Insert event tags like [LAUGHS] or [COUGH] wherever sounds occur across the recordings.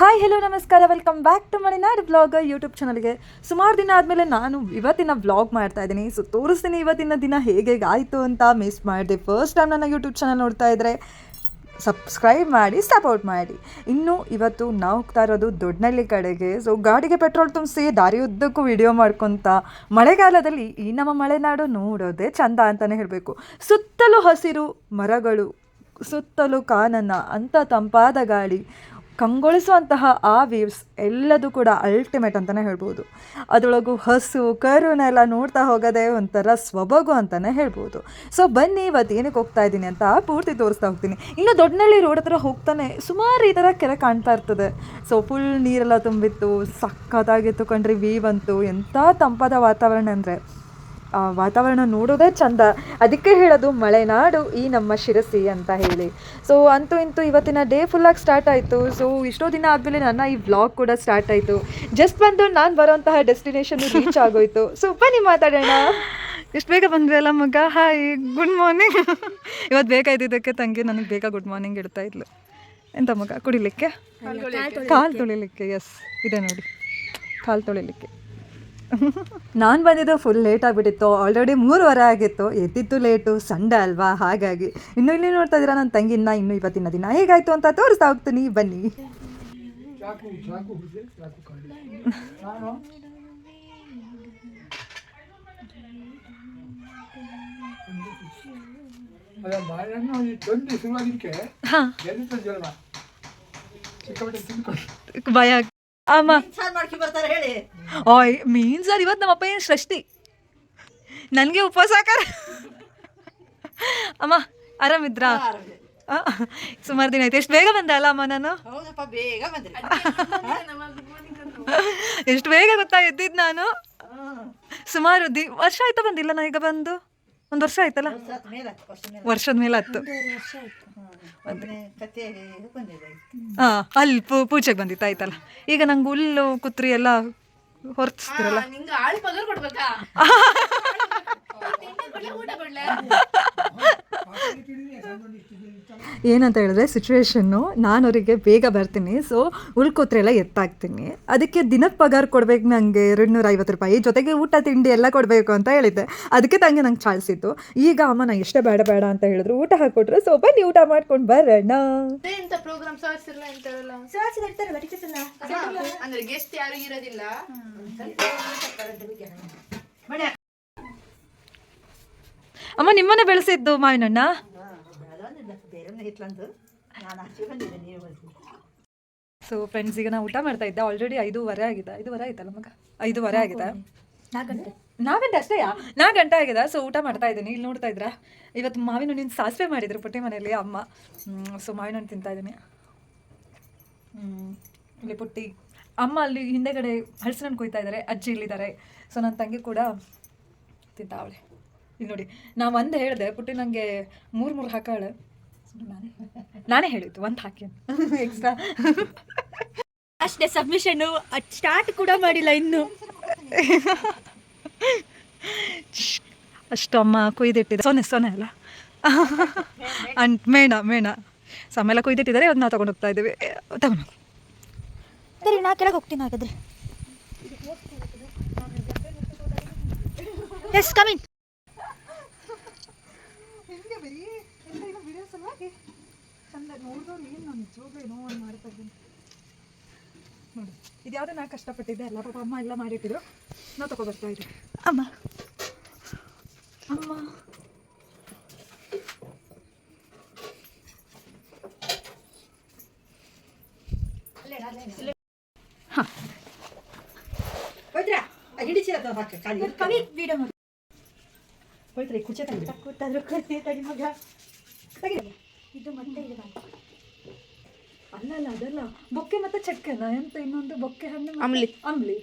Hi hello ನಮಸ್ಕಾರ. Welcome back to Maninad blog YouTube ಚಾನಲ್ಗೆ ಸುಮಾರು ದಿನ ಆದಮೇಲೆ ನಾನು ಇವತ್ತಿನ ವ್ಲಾಗ್ ಮಾಡ್ತಾ ಇದ್ದೀನಿ. ಸೊ ತೋರಿಸ್ತೀನಿ ಇವತ್ತಿನ ದಿನ ಹೇಗೆ ಆಯಿತು ಅಂತ ಮಿಸ್ ಮಾಡಿದೆ. ಫಸ್ಟ್ ಟೈಮ್ ನನ್ನ ಯೂಟ್ಯೂಬ್ ಚಾನಲ್ ನೋಡ್ತಾ ಇದ್ದರೆ ಸಬ್ಸ್ಕ್ರೈಬ್ ಮಾಡಿ ಸಪೋರ್ಟ್ ಮಾಡಿ. ಇನ್ನು ಇವತ್ತು ನಾವು ಹೋಗ್ತಾ ಇರೋದು ದೊಡ್ಡನಳ್ಳಿ ಕಡೆಗೆ. ಸೊ ಗಾಡಿಗೆ ಪೆಟ್ರೋಲ್ ತುಂಬಿಸಿ, ದಾರಿ ಉದ್ದಕ್ಕೂ ವಿಡಿಯೋ ಮಾಡ್ಕೊತ ಮಳೆಗಾಲದಲ್ಲಿ ಈ ನಮ್ಮ ಮಲೆನಾಡು ನೋಡೋದೇ ಚಂದ ಅಂತಲೇ ಹೇಳಬೇಕು. ಸುತ್ತಲೂ ಹಸಿರು ಮರಗಳು, ಸುತ್ತಲೂ ಕಾನನ ಅಂಥ ತಂಪಾದ ಗಾಳಿ. ಕಂಗೊಳಿಸುವಂತಹ ಆ ವೀವ್ಸ್ ಎಲ್ಲದೂ ಕೂಡ ಅಲ್ಟಿಮೇಟ್ ಅಂತಲೇ ಹೇಳ್ಬೋದು. ಅದರೊಳಗು ಹಸು ಕರುನೆಲ್ಲ ನೋಡ್ತಾ ಹೋಗೋದೇ ಒಂಥರ ಸ್ವಬಗು ಅಂತಲೇ ಹೇಳ್ಬೋದು. ಸೊ ಬನ್ನಿ, ಇವತ್ತು ಏನಕ್ಕೆ ಹೋಗ್ತಾ ಇದ್ದೀನಿ ಅಂತ ಪೂರ್ತಿ ತೋರಿಸ್ತಾ ಹೋಗ್ತೀನಿ. ಇನ್ನು ದೊಡ್ಡನಳ್ಳಿ ರೋಡ್ ಹತ್ರ ಹೋಗ್ತಾನೆ ಸುಮಾರು ಈ ಥರ ಕೆರೆ ಕಾಣ್ತಾ ಇರ್ತದೆ. ಸೊ ಫುಲ್ ನೀರೆಲ್ಲ ತುಂಬಿತ್ತು ಸಕ್ಕತ್ತಾಗಿತ್ತು ಕಣ್ರಿ ವೀವ್ ಅಂತೂ. ಎಂಥ ತಂಪಾದ ವಾತಾವರಣ ಅಂದರೆ. ವಾತಾವರಣ ನೋಡೋದೇ ಚಂದ. ಅದಕ್ಕೆ ಹೇಳೋದು ಮಳೆನಾಡು ಈ ನಮ್ಮ ಶಿರಸಿ ಅಂತ ಹೇಳಿ. ಸೊ ಅಂತೂ ಇಂತೂ ಇವತ್ತಿನ ಡೇ ಫುಲ್ಲಾಗಿ ಸ್ಟಾರ್ಟ್ ಆಯಿತು. ಸೊ ಇಷ್ಟೋ ದಿನ ಆದಮೇಲೆ ನನ್ನ ಈ ವ್ಲಾಗ್ ಕೂಡ ಸ್ಟಾರ್ಟ್ ಆಯಿತು. ಜಸ್ಟ್ ಬಂದು ನಾನು ಬರೋಂತಹ ಡೆಸ್ಟಿನೇಷನ್ ರೀಚ್ [LAUGHS] ಆಗೋಯ್ತು. ಸೊ ಬನ್ನಿ ಮಾತಾಡೋಣ. ಎಷ್ಟು ಬೇಗ ಬಂದ್ವಿ ಅಲ್ಲ ಮಗ ಹಾಯ್ ಗುಡ್ ಮಾರ್ನಿಂಗ್ ಇವತ್ತು ಬೇಕಾಯ್ತಿದ್ದಕ್ಕೆ ತಂಗಿ ನನಗೆ ಬೇಗ ಗುಡ್ ಮಾರ್ನಿಂಗ್ ಇಡ್ತಾ ಇದ್ಲು. ಎಂತ ಮಗ ಕುಡಿಲಿಕ್ಕೆ? ಕಾಲು ತೊಳಿಲಿಕ್ಕೆ. ಎಸ್ ಇದೆ ನೋಡಿ. ಕಾಲು ತೊಳಿಲಿಕ್ಕೆ. ನಾನು ಬಂದಿದ್ದು ಫುಲ್ ಲೇಟ್ ಆಗಿಬಿಟ್ಟಿತ್ತು. ಆಲ್ರೆಡಿ ಮೂರುವರೆ ಆಗಿತ್ತು. ಎದ್ದಿತ್ತು ಲೇಟು ಸಂಡೆ ಅಲ್ವಾ? ಹಾಗಾಗಿ. ಇನ್ನು ಇಲ್ಲಿ ನೋಡ್ತಾ ಇದ್ದೀರಾ ನನ್ನ ತಂಗಿನ ಇನ್ನು ಇವತ್ತಿನ ದಿನ. ಹೇಗಾಯ್ತು ಅಂತ ತೋರಿಸ್ತಾ ಹೋಗ್ತೀನಿ. ಬನ್ನಿ. ಭಯ ಅಮ್ಮ. ಬರ್ತಾರೆ ಹೇಳಿ. ಓಯ್ ಮೀನ್ ಸರ್ ಇವತ್ತು ನಮ್ಮಪ್ಪ ಏನು ಸೃಷ್ಟಿ? ನನಗೆ ಉಪವಾಸ ಹಾಕಾರ ಅಮ್ಮ ಆರಾಮಿದ್ರಾ? ಸುಮಾರು ದಿನ ಆಯ್ತು. ಎಷ್ಟು ಬೇಗ ಬಂದೆ ಅಲ್ಲ ಅಮ್ಮ ನಾನು? ಹೌದಪ್ಪ ಬೇಗ ಬಂದೆ. ಎಷ್ಟು ಬೇಗ ಗೊತ್ತಾ ಎದ್ದಿದ್ದು ನಾನು? ಸುಮಾರು ದಿ ವರ್ಷ ಆಯ್ತಾ ಬಂದಿಲ್ಲ ನಾ ಈಗ ಬಂದು? ಒಂದು ವರ್ಷ ಆಯ್ತಲ್ಲ? ವರ್ಷದ ಮೇಲೆ. ಹತ್ತು. ಹಾಂ ಅಲ್ಲಿ ಪೂ ಪೂಜೆಗೆ ಬಂದಿತ್ತು ಆಯ್ತಲ್ಲ. ಈಗ ನಂಗೆ ಹುಲ್ಲು ಕುತ್ರಿ ಎಲ್ಲ ಹೊರ್ತಿಸ್ತಿರಲ್ಲ [LAUGHS] ನಿಂಗೆ ಆಳು ಪಗಾರ ಕೊಡ್ಬೇಕಾ ಊಟ ಕೊಡ್ಲೆ ಏನಂತ ಹೇಳಿದ್ರೆ ಸಿಚುವೇಶನ್ನು ನಾನು ಅವರಿಗೆ ಬೇಗ ಬರ್ತೀನಿ. ಸೊ ಉಳ್ಕೋತ್ರೆ ಎಲ್ಲ ಎತ್ತಾಕ್ತೀನಿ. ಅದಕ್ಕೆ ದಿನಕ್ಕೆ ಪಗಾರ ಕೊಡ್ಬೇಕು ನನಗೆ ಎರಡು ನೂರ ಐವತ್ತು ರೂಪಾಯಿ ಜೊತೆಗೆ ಊಟ ತಿಂಡಿ ಎಲ್ಲ ಕೊಡಬೇಕು ಅಂತ ಹೇಳಿದ್ದೆ. ಅದಕ್ಕೆ ತಂಗೆ ನಂಗೆ ಚಾಲ್ಸಿತ್ತು ಈಗ ಅಮ್ಮ ನಾ ಎಷ್ಟೇ ಬೇಡ ಬೇಡ ಅಂತ ಹೇಳಿದ್ರು ಊಟ ಹಾಕ್ಕೊಟ್ರು. ಸೊ ಬನ್ನಿ ಊಟ ಮಾಡ್ಕೊಂಡು ಬರೋಣ. ಅಂದ್ರೆ ಗೆಸ್ಟ್ ಯಾರು ಇರೋದಿಲ್ಲ. ಅಮ್ಮ ನಿಮ್ಮನ್ನೇ ಬೆಳೆಸಿದ್ದು ಮಾವಿನಣ್ಣ? ಹಿತ್ಲಂದು ನಾನು ಬಂದಿದ್ದೆ ಸೊ ಫ್ರೆಂಡ್ಸ್ ಈಗ ನಾವು ಊಟ ಮಾಡ್ತಾ ಇದ್ದೆ. ಆಲ್ರೆಡಿ ಐದೂವರೆ ಆಗಿದೆ. ಐದೂವರೆ ಆಯ್ತಲ್ಲ ಮಗ? ಐದೂವರೆ ಆಗಿದೆ. ನಾಲ್ಕು ಗಂಟೆ ಅಷ್ಟೇಯಾ ನಾಲ್ಕು ಗಂಟೆ ಆಗಿದೆ. ಸೊ ಊಟ ಮಾಡ್ತಾ ಇದ್ದೀನಿ. ಇಲ್ಲಿ ನೋಡ್ತಾ ಇದ್ರ? ಇವತ್ತು ಮಾವಿನ ಹಣ್ಣಿನ ಸಾಸಿವೆ ಮಾಡಿದ್ರು ಪುಟ್ಟಿ ಮನೆಯಲ್ಲಿ ಅಮ್ಮ. ಸೊ ಮಾವಿನ ಹಣ್ಣು ತಿಂತಾ ಇದ್ದೀನಿ. ಹ್ಮ್. ಇಲ್ಲಿ ಪುಟ್ಟಿ. ಅಮ್ಮ ಅಲ್ಲಿ ಹಿಂದೆಗಡೆ ಹಣ್ಣು ಕೊಯ್ತಾ ಇದ್ದಾರೆ ಅಜ್ಜಿ ಇಲ್ಲಿದ್ದಾರೆ. ಸೊ ನನ್ನ ತಂಗಿ ಕೂಡ ತಿಂತಾವಳೆ. ಇಲ್ಲಿ ನೋಡಿ ನಾ ಒಂದು ಹೇಳಿದೆ ಪುಟ್ಟಿ ನನಗೆ ಮೂರು ಮೂರು ಹಾಕಾಳೆ. ನಾನೇ ಹೇಳಿದ್ದು ಒಂದು ಹಾಕಿ. ಎಕ್ಸ್ಟ್ರಾ ಅಷ್ಟೇ ಸಬ್ಮಿಷನ್ ಸ್ಟಾರ್ಟ್ ಕೂಡ ಮಾಡಿಲ್ಲ ಇನ್ನು. ಅಷ್ಟು ಅಮ್ಮ ಕೊಯ್ದಿಟ್ಟಿದೆ ಸೊನ್ನೆ ಸೊನ್ನೆ ಅಲ್ಲ? ಅಂಡ್ ಮೇಣ ಮೇಣ. ಸೊ ಆಮೇಲೆ ಕೊಯ್ದಿಟ್ಟಿದ್ದಾರೆ ಅದನ್ನ ನಾವು ತಗೊಂಡು ಹೋಗ್ತಾ ಇದ್ದೀವಿ. ತಗೊಂಡು. ಸರಿ ನಾ ಕೆಳಗೆ ಹೋಗ್ತೀನಿ ಹಾಗಾದ್ರೆ. ಎಸ್ ಕಮಿಂಗ್ ನೋಡಿ ಇದು ಯಾವುದೋ ನಾ ಕಷ್ಟಪಟ್ಟಿದ್ದೆ ಅಲ್ಲ ಪಾಪ ಅಮ್ಮ ಎಲ್ಲ ಮಾಡಿಟ್ಟಿದ್ರು. ನಾವು ತಗೋ ಬರ್ತಾ ಇದ್ದೀವಿ ಅಮ್ಮ. ಅಮ್ಮ. ಕುಚೆ ತಂದು ಕೂತಾದ್ರು ಕತೆ ತಡಿ ಮಗ ಬಂತು. ಅಲ್ಲ ಅಲ್ಲ ಅದಲ್ಲ. ಬೊಕ್ಕೆ ಮತ್ತೆ ಚಕ್ಕೆನ? ಎಂತ ಇನ್ನೊಂದು ಬೊಕ್ಕೆ ಹಣ್ಣು ಮತ್ತೆ- ಅಂಬ್ಲಿ. ಅಂಬ್ಲಿ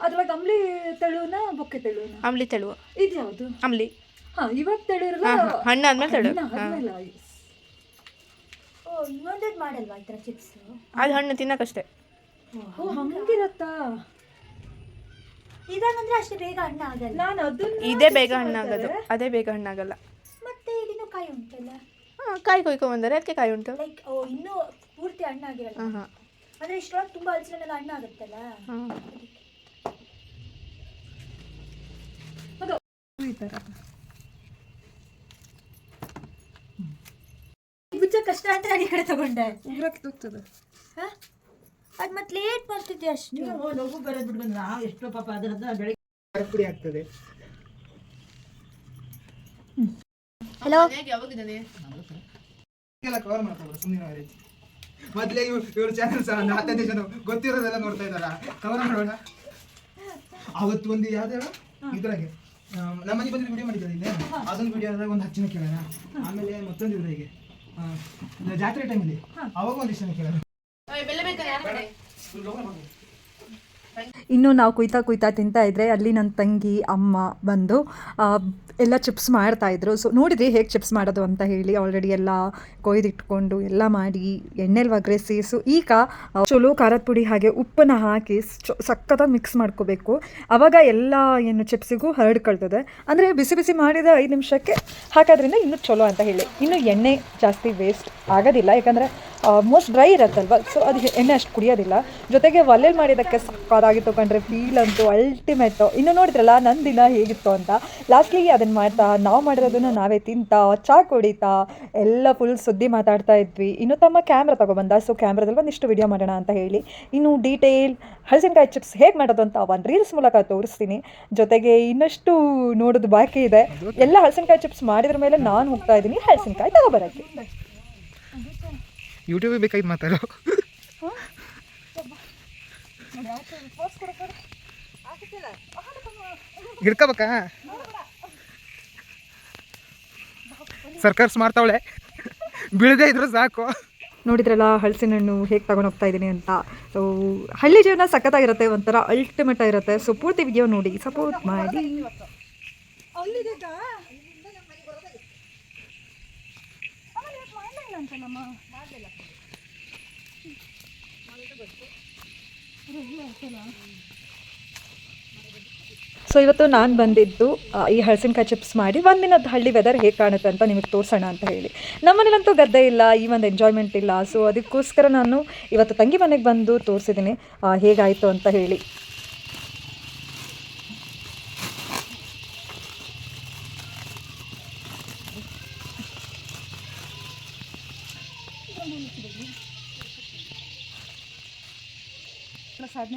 ಅದ್ರಾಗ ಅಂಬ್ಲಿ ತೆಳುನ ಬೊಕ್ಕೆ ತೆಳುನ? ಅಂಬ್ಲಿ ತೆಳುವ. ಇದ್ಯಾವುದು? ಅಂಬ್ಲಿ ಹಾ ಇವತ್ತು ತೆಳಿರಲ್ಲ ಹಾ, ಹಾ. ಹಣ್ಣಾದ್ಮೇಲೆ ತೆಳು. ಓ ಇನ್ನೊಂದೇದು ಮಾಡಲ್ವಾ ಈ ಥರ ಚಿಪ್ಸ್? ಅದು ಹಣ್ಣು ತಿನ್ನಕಷ್ಟೇ ಓ ಹಂಗಿರತ್ತಾ? ಇದಾಗಂದ್ರೆ ಅಷ್ಟೇ ಬೇಗ ಹಣ್ಣು ಆಗಲ್ಲ. ನಾನು ಅದನ್ನ ಇದೇ ಬೇಗ ಹಣ್ಣಾಗೋದು ಅದೇ ಬೇಗ ಹಣ್ಣಾಗಲ್ಲ ಮತ್ತೆ ಇದಿನ ಕಾಯಿ ಉಂಟಲ್ಲ? ಹಾಂ ಕಾಯಿ ಕೊಯ್ಕೊಂಬಂದರೆ ಅದಕ್ಕೆ ಕಾಯಿ ಉಂಟು. ಲೈಕ್ ಓ ಇನ್ನೂ ಪೂರ್ತಿ ಹಣ್ಣಾಗಿರಲ್ಲ ಹಾಂ ಹಾಂ ಅಂದ್ರೆ ಇಷ್ಟೊಳಗೆ ತುಂಬಾ ಹಲಸಿನೆಲ್ಲ ಅಣ್ಣ ಆಗುತ್ತಲ್ಲ? ಈ ಥರ. ಕಷ್ಟ ಅಂತ ನಾನು ಈ ಕಡೆ ತಗೊಂಡೆ. ಉಗ್ರಕ್ಕೆ ಹೋಗ್ತದೆ ಹಾ? ಅದ್ ಮತ್ತೆ ಲೇಟ್ ಮಾಡ್ತಿದ್ದೆ ಅಷ್ಟು. ನೀವು ಬರೋದು ಬಿಟ್ಕೊಂಡು ನಾವು ಎಷ್ಟೋ ಪಾಪ ಅದರದ್ದು ಬೆಳಗ್ಗೆ ಪುಡಿ ಆಗ್ತದೆ. ಹಲೋ? ಯಾವಾಗಿದ್ದಾನೆ ಕವರ್ ಮಾಡ್ತಾರೆ ಸುಮ್ಮನೆ ಮೊದಲೇ ಇವ್ರ ಚಾನಲ್ಸ್ ಒಂದು ಹತ್ತೈದು ಜನ ಗೊತ್ತಿರೋದೆಲ್ಲ ನೋಡ್ತಾ ಇದ್ದಾರ? ಕವರ್ ಮಾಡೋಣ. ಅವತ್ತು ಒಂದು ಯಾವ್ದು ಹೇಳು? ಇದ್ರಾಗೆ. ನಮ್ಮ ಮನೆ ಬಂದ್ರೆ ವಿಡಿಯೋ ಮಾಡಿದ್ದಾರೆ ಇಲ್ಲಿ? ಅದೊಂದು ವಿಡಿಯೋದಾಗ ಒಂದು ಹತ್ತು ಜನ ಕೇಳೋಣ. ಆಮೇಲೆ ಮತ್ತೊಂದು ಇದ್ರಾಗೆ ಆ, ಜಾತ್ರೆ ಟೈಮಲ್ಲಿ ಅವಾಗ ಒಂದಿಷ್ಟು ಜನ ಕೇಳೋಣ ಬೆಲ್ಲ ಬೇಕಾ ಯಾರ ಕಡೆ ಇನ್ನು ನಾವು ಕುಯ್ತಾ ಕುಯ್ತಾ ತಿಂತಾ ಇದ್ರೆ ಅಲ್ಲಿ ನನ್ನ ತಂಗಿ, ಅಮ್ಮ ಬಂದು ಎಲ್ಲ ಚಿಪ್ಸ್ ಮಾಡ್ತಾಯಿದ್ರು ಸೊ ನೋಡಿದ್ರಿ ಹೇಗೆ ಚಿಪ್ಸ್ ಮಾಡೋದು ಅಂತ ಹೇಳಿ ಆಲ್ರೆಡಿ ಎಲ್ಲ ಕೊಯ್ದಿಟ್ಕೊಂಡು ಎಲ್ಲ ಮಾಡಿ ಎಣ್ಣೆಲಿ ಒಗ್ರೆಸಿ. ಸೊ ಈಗ ಚಲೋ ಖಾರದ ಪುಡಿ ಹಾಗೆ ಉಪ್ಪನ್ನ ಹಾಕಿ ಸಕ್ಕತ್ತಾಗಿ ಮಿಕ್ಸ್ ಮಾಡ್ಕೋಬೇಕು. ಆವಾಗ ಎಲ್ಲ ಏನು ಚಿಪ್ಸಿಗೂ ಹರಡ್ಕೊಳ್ತದೆ ಅಂದರೆ ಬಿಸಿ ಬಿಸಿ ಮಾಡಿದ ಐದು ನಿಮಿಷಕ್ಕೆ ಹಾಕೋದ್ರಿಂದ ಇನ್ನೂ ಚಲೋ ಅಂತ ಹೇಳಿ. ಇನ್ನು ಎಣ್ಣೆ ಜಾಸ್ತಿ ವೇಸ್ಟ್ ಆಗೋದಿಲ್ಲ. ಯಾಕಂದರೆ ಮೋಸ್ಟ್ ಡ್ರೈ ಇರತ್ತಲ್ವ? ಸೊ ಅದು ಎಣ್ಣೆ ಅಷ್ಟು ಕುಡಿಯೋದಿಲ್ಲ. ಜೊತೆಗೆ ಒಲೆಯಲ್ಲಿ ಮಾಡಿದ್ದಕ್ಕೆ ಸಕ್ಕತ್ತಾಗಿತ್ತು ಕಂಡ್ರೆ ಫೀಲ್ ಅಂತೂ ಅಲ್ಟಿಮೇಟು ಇನ್ನು ನೋಡಿದ್ರಲ್ಲ ನನ್ನ ದಿನ ಹೇಗಿತ್ತು ಅಂತ. ಲಾಸ್ಟ್ಲಿ ಅದನ್ನು ಮಾಡ್ತಾ, ನಾವು ಮಾಡಿರೋದನ್ನು ನಾವೇ ತಿಂತಾ, ಚಾ ಕುಡಿತಾ, ಎಲ್ಲ ಫುಲ್ ಸುದ್ದಿ ಮಾತಾಡ್ತಾ ಇದ್ವಿ. ಇನ್ನು ತಮ್ಮ ಕ್ಯಾಮ್ರಾ ತೊಗೊಬಂದ ಸೊ ಕ್ಯಾಮ್ರಾದಲ್ಲಿ ಒಂದಿಷ್ಟು ವಿಡಿಯೋ ಮಾಡೋಣ ಅಂತ ಹೇಳಿ. ಇನ್ನು ಡೀಟೇಲ್ ಹಲಸಿನಕಾಯಿ ಚಿಪ್ಸ್ ಹೇಗೆ ಮಾಡೋದು ಅಂತ ಒಂದು ರೀಲ್ಸ್ ಮೂಲಕ ತೋರಿಸ್ತೀನಿ. ಜೊತೆಗೆ ಇನ್ನಷ್ಟು ನೋಡೋದು ಬಾಕಿ ಇದೆ. ಎಲ್ಲ ಹಲಸಿನಕಾಯಿ ಚಿಪ್ಸ್ ಮಾಡಿದ್ರ ಮೇಲೆ ನಾನು ಹೋಗ್ತಾ ಇದ್ದೀನಿ. ಹಲಸಿನಕಾಯಿ ತಗೊಬರೋಕ್ಕೆ ಯೂಟ್ಯೂಬಿಗೆ ಬೇಕಾಗಿತ್ತು ಮಾತಾಡೋ. ಹಿಡ್ಕೋಬೇಕಾ? ಸರ್ಕಾರ ಮಾಡ್ತಾವಳೆ ಬೀಳದೇ ಇದ್ರು ಸಾಕು. ನೋಡಿದ್ರಲ್ಲ ಹಲಸಿನ ಹಣ್ಣು ಹೇಗೆ ತಗೊಂಡು ಹೋಗ್ತಾ ಇದ್ದೀನಿ ಅಂತ. ಸೊ ಹಳ್ಳಿ ಜೀವನ ಸಖತ್ತಾಗಿರುತ್ತೆ ಒಂಥರ ಅಲ್ಟಿಮೇಟ್ ಆಗಿರುತ್ತೆ. ಸೊ ಪೂರ್ತಿ ವಿಡಿಯೋ ನೋಡಿ ಸಪೋರ್ಟ್ ಮಾಡಿ. ಸೊ ಇವತ್ತು ನಾನು ಬಂದಿದ್ದು ಈ ಹಳಸಿನಕಾಯಿ ಚಿಪ್ಸ್ ಮಾಡಿ ಒಂದಿನದ ಹಳ್ಳಿ ವೆದರ್ ಹೇಗೆ ಕಾಣುತ್ತೆ ಅಂತ ನಿಮಗೆ ತೋರಿಸೋಣ ಅಂತ ಹೇಳಿ. ನಮ್ಮನೇಲಂತೂ ಗದ್ದೆ ಇಲ್ಲ ಈ ಒಂದು ಎಂಜಾಯ್ಮೆಂಟ್ ಇಲ್ಲ. ಸೊ ಅದಕ್ಕೋಸ್ಕರ ನಾನು ಇವತ್ತು ತಂಗಿ ಮನೆಗೆ ಬಂದು ತೋರಿಸಿದ್ದೀನಿ ಹೇಗಾಯಿತು ಅಂತ ಹೇಳಿ.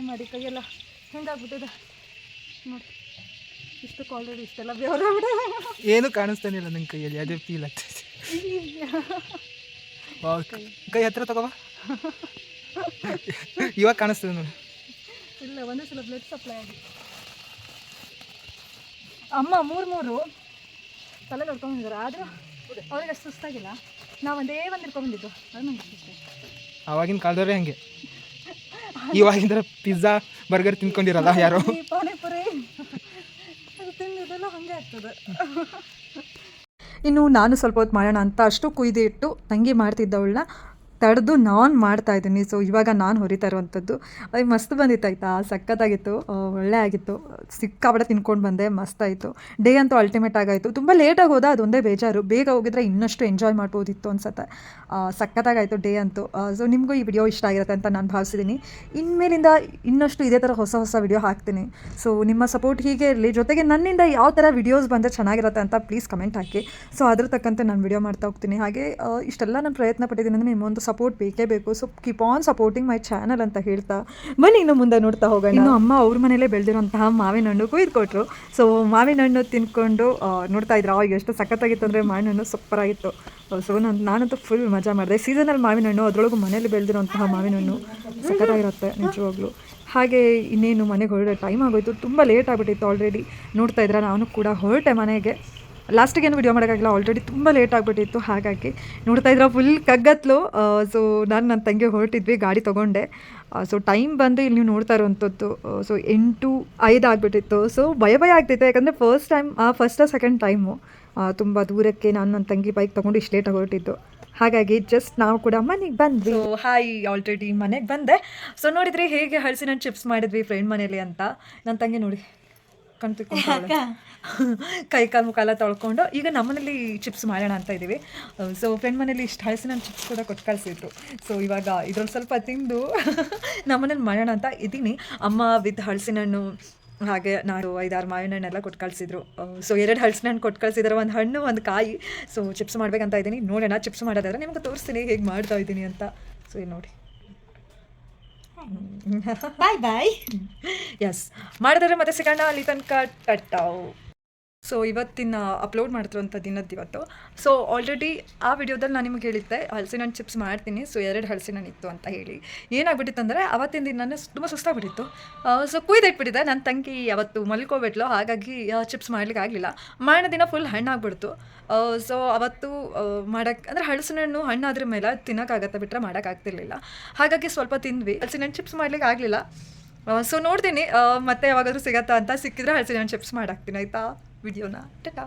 ಮಾಡಿ ಕೈಯೆಲ್ಲ ಹೆಂಗಾಗ್ಬಿಟ್ಟಿದೆ. ನೋಡಿ ಇಷ್ಟಕ್ಕೆ ಆಲ್ರೆಡಿ ಇಷ್ಟೆಲ್ಲ ಬಿಡ. ಏನು ಕಾಣಿಸ್ತಾನೆ ಇಲ್ಲ ನನ್ನ ಕೈಯಲ್ಲಿ ಅದೇ ಫೀಲ್ ಆಗ್ತೈತೆ ವಾವ್, ಕೈ ಹತ್ರ ತಗೋವ? ಇವಾಗ ಕಾಣಿಸ್ತದೆ ನೋಡಿ. ಇಲ್ಲ ಒಂದೇ ಸಲ ಬ್ಲಡ್ ಸಪ್ಲೈ ಆಗಿ. ಅಮ್ಮ ಮೂರು ಮೂರು ತಲೆ ನೋಡ್ಕೊಂಡಿದ್ದಾರೆ ಆದರೂ ಅವ್ರಿಗೆ ಅಷ್ಟು ಸುಸ್ತಾಗಿಲ್ಲ. ನಾವು ಒಂದೇ ಒಂದು ಅದು ನಂಗೆ ಅವಾಗಿನ ಆವಾಗಿನ ಕಾಲದವ್ರೆ ಹಂಗೆ. ಇವಾಗಿಂದ ಪಿಜ್ಜಾ ಬರ್ಗರ್ ತಿನ್ಕೊಂಡಿರಲ್ಲ ಯಾರು? ಪಾನಿಪುರಿ. ಅದು ತಿಂದಿದ್ದೆಲ್ಲ ಹಾಗೆ ಆಗ್ತದೆ. ಇನ್ನು ನಾನು ಸ್ವಲ್ಪ ಹೊತ್ತು ಮಾಡೋಣ ಅಂತ ಅಷ್ಟು ಕುಯ್ದು ಇಟ್ಟು ತಂಗಿ ಮಾಡ್ತಿದ್ದವಳನ್ನ ತಡೆದು ನಾನು ಮಾಡ್ತಾ ಇದ್ದೀನಿ. ಸೊ ಇವಾಗ ನಾನು ಹೊರಿತಾ ಇರುವಂಥದ್ದು ಅದು ಮಸ್ತ್ ಬಂದಿತ್ತು ಆಯಿತಾ? ಸಖತ್ತಾಗಿತ್ತು. ಒಳ್ಳೆ ಆಗಿತ್ತು. ಸಿಕ್ಕಾಪಟ್ಟೆ ತಿನ್ಕೊಂಡು ಬಂದೆ ಮಸ್ತಾಯಿತು ಡೇ ಅಂತೂ ಅಲ್ಟಿಮೇಟ್ ಆಗಾಯಿತು. ತುಂಬ ಲೇಟಾಗಿ ಹೋದ, ಅದೊಂದೇ ಬೇಜಾರು. ಬೇಗ ಹೋಗಿದ್ರೆ ಇನ್ನಷ್ಟು ಎಂಜಾಯ್ ಮಾಡ್ಬೋದಿತ್ತು ಅನ್ಸುತ್ತೆ. ಸಖತ್ತಾಗಾಯಿತು ಡೇ ಅಂತೂ. ಸೊ ನಿಮಗೂ ಈ ವಿಡಿಯೋ ಇಷ್ಟ ಆಗಿರುತ್ತೆ ಅಂತ ನಾನು ಭಾವಿಸಿದ್ದೀನಿ ಇನ್ಮೇಲಿಂದ ಇನ್ನಷ್ಟು ಇದೇ ಥರ ಹೊಸ ಹೊಸ ವಿಡಿಯೋ ಹಾಕ್ತೀನಿ. ಸೊ ನಿಮ್ಮ ಸಪೋರ್ಟ್ ಹೀಗೆ ಇರಲಿ. ಜೊತೆಗೆ ನನ್ನಿಂದ ಯಾವ ಥರ ವಿಡಿಯೋಸ್ ಬಂದರೆ ಚೆನ್ನಾಗಿರುತ್ತೆ ಅಂತ ಪ್ಲೀಸ್ ಕಮೆಂಟ್ ಹಾಕಿ. ಸೊ ಅದ್ರ ತಕ್ಕಂತೆ ನಾನು ವಿಡಿಯೋ ಮಾಡ್ತಾ ಹೋಗ್ತೀನಿ. ಹಾಗೆ ಇಷ್ಟೆಲ್ಲ ನಾನು ಪ್ರಯತ್ನ ಪಟ್ಟಿದ್ದೀನಿ ಅಂದರೆ ನಿಮ್ಮೊಂದು ಸಪೋರ್ಟ್ ಬೇಕೇ ಬೇಕು. So keep on supporting my channel ಅಂತ ಹೇಳ್ತಾ ಬನ್ನಿ ಇನ್ನು ಮುಂದೆ ನೋಡ್ತಾ ಹೋಗೋಣ. ಇನ್ನು ಅಮ್ಮ ಅವ್ರ ಮನೇಲೇ ಬೆಳೆದಿರೋಂತಹ ಮಾವಿನ ಹಣ್ಣು ಕೊಯ್ದು ಕೊಟ್ಟರು ಸೊ ಮಾವಿನ ಹಣ್ಣು ತಿನ್ಕೊಂಡು ನೋಡ್ತಾ ಇದ್ರು? ಅವಾಗ ಎಷ್ಟು ಸಖತ್ತಾಗಿತ್ತು ಅಂದರೆ ಮಾವಿನ ಹಣ್ಣು ಸೂಪರ್ ಆಗಿತ್ತು ಸೊ ನಾನು, ನಾನಂತೂ ಫುಲ್ ಮಜಾ ಮಾಡಿದೆ. ಸೀಸನಲ್ಲಿ ಮಾವಿನ ಹಣ್ಣು, ಅದರೊಳಗೂ ಮನೇಲಿ ಬೆಳೆದಿರೋಂತಹ ಮಾವಿನ ಹಣ್ಣು ಸಖತ್ತಾಗಿರುತ್ತೆ ನಿಜವಾಗ್ಲೂ. ಹಾಗೆ ಇನ್ನೇನು ಮನೆಗೆ ಹೊರಡೋ ಟೈಮ್ ಆಗೋಯ್ತು. ತುಂಬ ಲೇಟ್ ಆಗಿಬಿಟ್ಟಿತ್ತು ಆಲ್ರೆಡಿ ನೋಡ್ತಾ ಇದ್ರೆ? ನಾನು ಕೂಡ ಹೊರಟೆ ಮನೆಗೆ. ಲಾಸ್ಟಿಗೆ ಏನು ವಿಡಿಯೋ ಮಾಡೋಕ್ಕಾಗಿಲ್ಲ ಆಲ್ರೆಡಿ ತುಂಬ ಲೇಟ್ ಆಗಿಬಿಟ್ಟಿತ್ತು, ಹಾಗಾಗಿ ನೋಡ್ತಾ ಇದ್ರೆ ಫುಲ್ ಕಗ್ಗತ್ಲು. ಸೊ ನಾನು ನನ್ನ ತಂಗಿ ಹೊರಟಿದ್ವಿ, ಗಾಡಿ ತೊಗೊಂಡೆ. ಸೊ ಟೈಮ್ ಬಂದು ಇಲ್ಲಿ ನೀವು ನೋಡ್ತಾ ಇರೋವಂಥದ್ದು ಸೊ ಎಂಟು ಐದು ಆಗಿಬಿಟ್ಟಿತ್ತು. ಸೊ ಭಯ ಭಯ ಆಗ್ತಿತ್ತು, ಯಾಕಂದರೆ first time first second time ತುಂಬ ದೂರಕ್ಕೆ ನಾನು ನನ್ನ ತಂಗಿ ಬೈಕ್ ತೊಗೊಂಡು ಇಷ್ಟು ಲೇಟಾಗಿ ಹೊರಟಿದ್ದು. ಹಾಗಾಗಿ ಜಸ್ಟ್ ನಾವು ಕೂಡ ಮನೆಗೆ ಬಂದ್ವಿ. ಹಾಯ್ ಆಲ್ರೆಡಿ ಮನೆಗೆ ಬಂದೆ. ಸೊ ನೋಡಿದ್ರೆ, ಹೇಗೆ ಹಲಸಿನ ಚಿಪ್ಸ್ ಮಾಡಿದ್ವಿ ಫ್ರೆಂಡ್ ಮನೇಲಿ ಅಂತ. ನನ್ನ ತಂಗಿ ನೋಡಿ. ಕಣ್ ತಿಕ್ಕೊಂಡು [LAUGHS] ಕೈ ಕಾಲು ಮುಖ ಎಲ್ಲ ತೊಳ್ಕೊಂಡು ಈಗ ನಮ್ಮನೇಲಿ ಚಿಪ್ಸ್ ಮಾಡೋಣ ಅಂತ ಇದ್ದೀವಿ ಸೊ ಫ್ರೆಂಡ್ ಮನೇಲಿ ಇಷ್ಟು ಹಳಸಿನ ಚಿಪ್ಸ್ ಕೂಡ ಕೊಟ್ಟು ಕಳಿಸಿದ್ರು. ಸೊ ಇವಾಗ ಇದ್ರಲ್ಲಿ ಸ್ವಲ್ಪ ತಿಂದು [LAUGHS] ನಮ್ಮನೇಲಿ ಮಾಡೋಣ ಅಂತ ಇದ್ದೀನಿ ಅಮ್ಮ ವಿತ್ ಹಲಸಿನ ಹಣ್ಣು ಹಾಗೆ ನಾನು ಐದಾರು ಮಾವಿನ ಹಣ್ಣೆಲ್ಲ ಕೊಟ್ಟು ಕಳಿಸಿದ್ರು ಸೊ ಎರಡು ಹಲಸಿನ ಹಣ್ಣು ಕೊಟ್ಟು ಕಳಿಸಿದ್ರೆ ಒಂದು ಹಣ್ಣು ಒಂದು ಕಾಯಿ. ಸೊ ಚಿಪ್ಸ್ ಮಾಡ್ಬೇಕಂತ ಇದ್ದೀನಿ ನೋಡೋಣ ಚಿಪ್ಸ್ ಮಾಡೋದಾದ್ರೆ ನಿಮ್ಗೆ ತೋರಿಸ್ತೀನಿ ಹೇಗೆ ಮಾಡ್ತಾ ಇದ್ದೀನಿ ಅಂತ. ಸೊ ನೋಡಿ. ಬಾಯ್ ಬಾಯ್ ಎಸ್ ಮಾಡಿದರೆ ಮತ್ತೆ ಸಿಗೋಣ ಅಲ್ಲಿ ತನಕ ಟಟಾವ್ ಸೊ ಇವತ್ತಿನ ಅಪ್ಲೋಡ್ ಮಾಡ್ತಿರೋಂಥ ದಿನದ ಇವತ್ತು. ಸೊ ಆಲ್ರೆಡಿ ಆ ವಿಡಿಯೋದಲ್ಲಿ ನಾನು ನಿಮಗೆ ಹೇಳಿದ್ದೆ, ಹಲಸಿನ ಹಣ್ಣು ಚಿಪ್ಸ್ ಮಾಡ್ತೀನಿ ಸೊ ಎರಡು ಹಲಸಿನ ಇತ್ತು ಅಂತ ಹೇಳಿ. ಏನಾಗ್ಬಿಟ್ಟಿತ್ತು ಅಂದರೆ, ಅವತ್ತಿನ ದಿನ ತುಂಬ ಸುಸ್ತಾಗ್ಬಿಟ್ಟಿತ್ತು. ಸೊ ಕುಯ್ದಿಟ್ಬಿಟ್ಟಿದೆ ನನ್ನ ತಂಗಿ ಅವತ್ತು ಮಲ್ಕೋಬಿಟ್ಲು, ಹಾಗಾಗಿ ಚಿಪ್ಸ್ ಮಾಡ್ಲಿಕ್ಕೆ ಆಗಲಿಲ್ಲ. ಮಾಡಿದ ದಿನ ಫುಲ್ ಹಣ್ಣಾಗ್ಬಿಡ್ತು ಸೊ ಅವತ್ತು ಮಾಡೋಕ್ಕೆ ಅಂದರೆ ಹಲಸಿನ ಹಣ್ಣು ಹಣ್ಣಾದ್ರ ಮೇಲೆ ತಿನ್ನೋಕ್ಕಾಗತ್ತೆ ಬಿಟ್ಟರೆ ಮಾಡೋಕ್ಕಾಗ್ತಿರ್ಲಿಲ್ಲ ಹಾಗಾಗಿ ಸ್ವಲ್ಪ ತಿಂದ್ವಿ. ಹಲಸಿನ ಚಿಪ್ಸ್ ಮಾಡ್ಲಿಕ್ಕೆ ಆಗಲಿಲ್ಲ. ಸೊ ನೋಡ್ತೀನಿ ಮತ್ತೆ ಯಾವಾಗಾದ್ರೂ ಸಿಗತ್ತಾ ಅಂತ. ಸಿಕ್ಕಿದ್ರೆ ಹಲಸಿನ ಚಿಪ್ಸ್ ಮಾಡಾಕ್ತೀನಿ, ಆಯಿತಾ? ভিডিও না। টাটা।